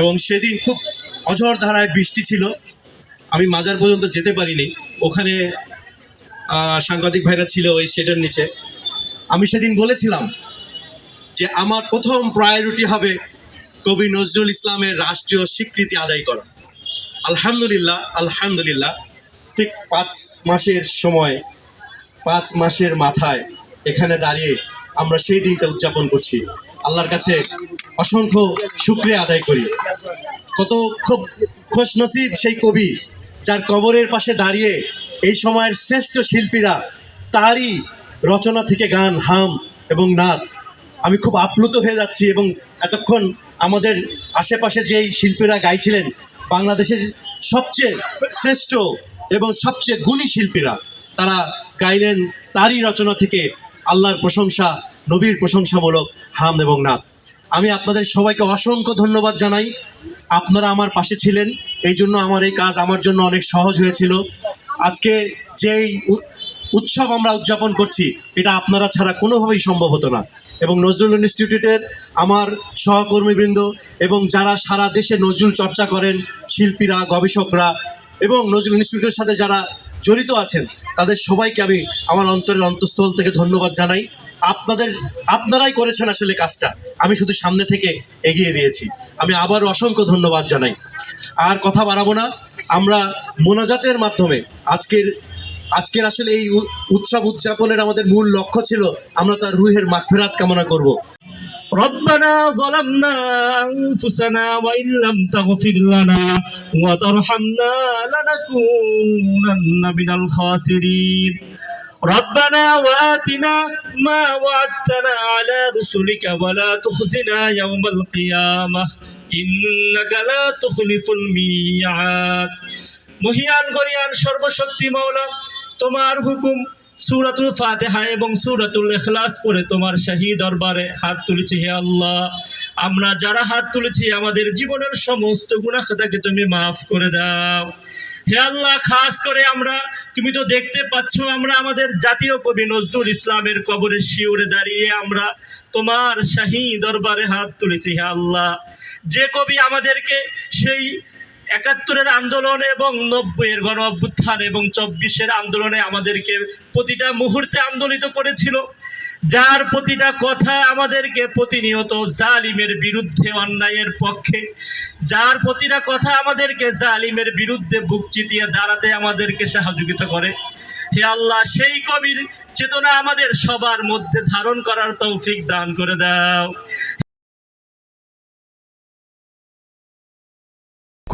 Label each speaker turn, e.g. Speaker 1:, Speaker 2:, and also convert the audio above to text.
Speaker 1: এবং সেদিন খুব অঝর ধারায় বৃষ্টি ছিল। আমি মাজার পর্যন্ত যেতে পারিনি। ওখানে সাংবাদিক ভাইরা ছিল ওই শেডের নিচে। আমি সেদিন বলেছিলাম যে আমার প্রথম প্রায়োরিটি হবে কবি নজরুল ইসলামের রাষ্ট্রীয় স্বীকৃতি আদায় করা। আলহামদুলিল্লাহ আলহামদুলিল্লাহ, ঠিক পাঁচ মাসের সময়, পাঁচ মাসের মাথায় এখানে দাঁড়িয়ে আমরা সেই দিনটা উদযাপন করছি। আল্লাহর কাছে অসংখ্য শুক্রিয়া আদায় করি। কত খুব খোশ নসিব সেই কবি, যার কবরের পাশে দাঁড়িয়ে এই সময়ের শ্রেষ্ঠ শিল্পীরা তারই রচনা থেকে গান, হাম এবং নাচ আমি খুব আপ্লুত হয়ে যাচ্ছি এবং এতক্ষণ আমাদের আশেপাশে যেই শিল্পীরা গাইছিলেন, বাংলাদেশের সবচেয়ে শ্রেষ্ঠ এবং সবচেয়ে গুণী শিল্পীরা, তারা গাইলেন তারই রচনা থেকে আল্লাহর প্রশংসা, নবীর প্রশংসামূলক হাম এবং নাথ আমি আপনাদের সবাইকে অসংখ্য ধন্যবাদ জানাই। আপনারা আমার পাশে ছিলেন, এই জন্য আমার এই কাজ আমার জন্য অনেক সহজ হয়েছিল। আজকে যেই উৎসব আমরা উদযাপন করছি, এটা আপনারা ছাড়া কোনোভাবেই সম্ভব হতো না। এবং নজরুল ইনস্টিটিউটের আমার সহকর্মীবৃন্দ এবং যারা সারা দেশে নজরুল চর্চা করেন, শিল্পীরা, গবেষকরা এবং নজরুল ইনস্টিটিউটের সাথে যারা জড়িত আছেন, তাদের সবাইকে আমি আমার অন্তরের অন্তঃস্থল থেকে ধন্যবাদ জানাই। আপনাদের, আপনারাই করেছেন আসলে কাজটা। আমি শুধু সামনে থেকে এগিয়ে দিয়েছি আমি আবার অসংখ্য ধন্যবাদ জানাই আর কথা বাড়াবো না আমরা মোনাজাতের মাধ্যমে আজকের আজকের আসলে এই উ- উৎসব উদযাপনের আমাদের মূল লক্ষ্য ছিল আমরা তার রুহের মাগফিরাত কামনা করব
Speaker 2: ربنا ظلمنا أنفسنا وإن لم تغفر لنا وترحمنا لنكونن من الخاسرين ربنا وآتنا ما وعدتنا على رسلك ولا تخزنا يوم القيامة إنك لا تخلف الميعاد মহিয়ান গরিয়ান সর্বশক্তি মাওলা তোমার হুকুম সুরাতুল ফাতেহা এবং সুরাতুল ইখলাস পড়ে তোমার শাহী দরবারে হাত তুলেছি হে আল্লাহ। আমরা যারা হাত তুলেছি, আমাদের জীবনের সমস্ত গুণাখাতাকে তুমি মাফ করে দাও। হে আল্লাহ, খাস করে আমরা, তুমি তো দেখতে পাচ্ছ, আমরা আমাদের জাতীয় কবি নজরুল ইসলামের কবরের শিউরে দাঁড়িয়ে আমরা তোমার শাহী দরবারে হাত তুলেছি হে আল্লাহ। যে কবি আমাদেরকে সেই একাত্তরের আন্দোলন এবং নব্বইয়ের গণ অভ্যুত্থান এবং চব্বিশের আন্দোলনে আমাদেরকে প্রতিটা মুহূর্তে আন্দোলিত করেছিল। যার প্রতিটা কথা আমাদেরকে প্রতিনিয়ত জালিমের বিরুদ্ধে, অন্যায়ের পক্ষে, যার প্রতিটা কথা আমাদেরকে জালিমের বিরুদ্ধে বুক চিতিয়ে দাঁড়াতে আমাদেরকে সহযোগিতা করে। হে আল্লাহ, সেই কবির চেতনা আমাদের সবার মধ্যে ধারণ করার তৌফিক দান করে দাও।